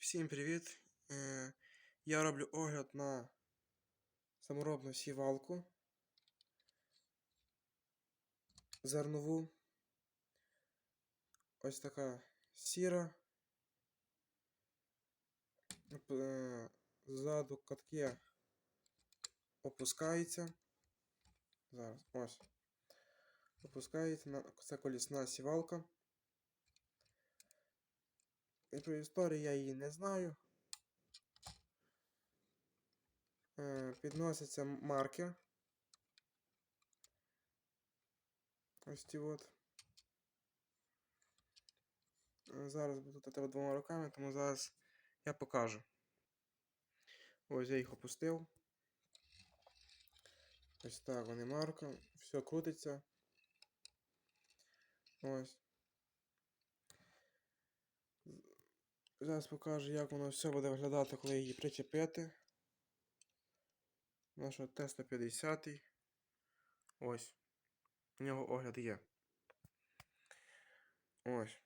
Всім привіт! Е, Я роблю огляд на саморобну сівалку зернову. Ось така сіра. Е, Ззаду катки опускається. Зараз ось. Опускається на це колісна сівалка. Про історію я її не знаю. Е, Підносяться марки. Ось ті от. Зараз буду треба двома руками, тому зараз я покажу. Ось я їх опустив. Ось так вони марка. Все крутиться. Ось. Зараз покажу, як воно все буде виглядати, коли її причепити. Нашого Т-150. Ось. У нього огляд є. Ось.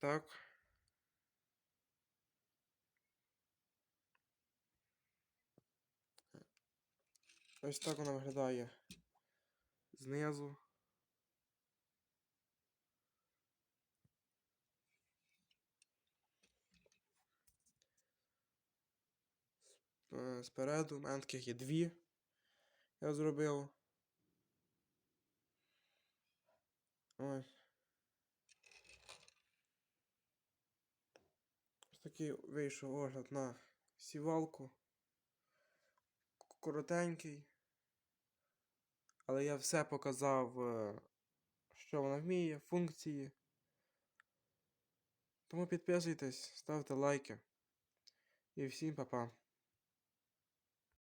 Так. Ось так вона виглядає знизу. Спереду, у мене таких є дві. Я зробив. Ось. Такий вийшов огляд на сівалку. Коротенький. Але я все показав, е, що вона вміє, функції. Тому підписуйтесь, ставте лайки. І всім па-па.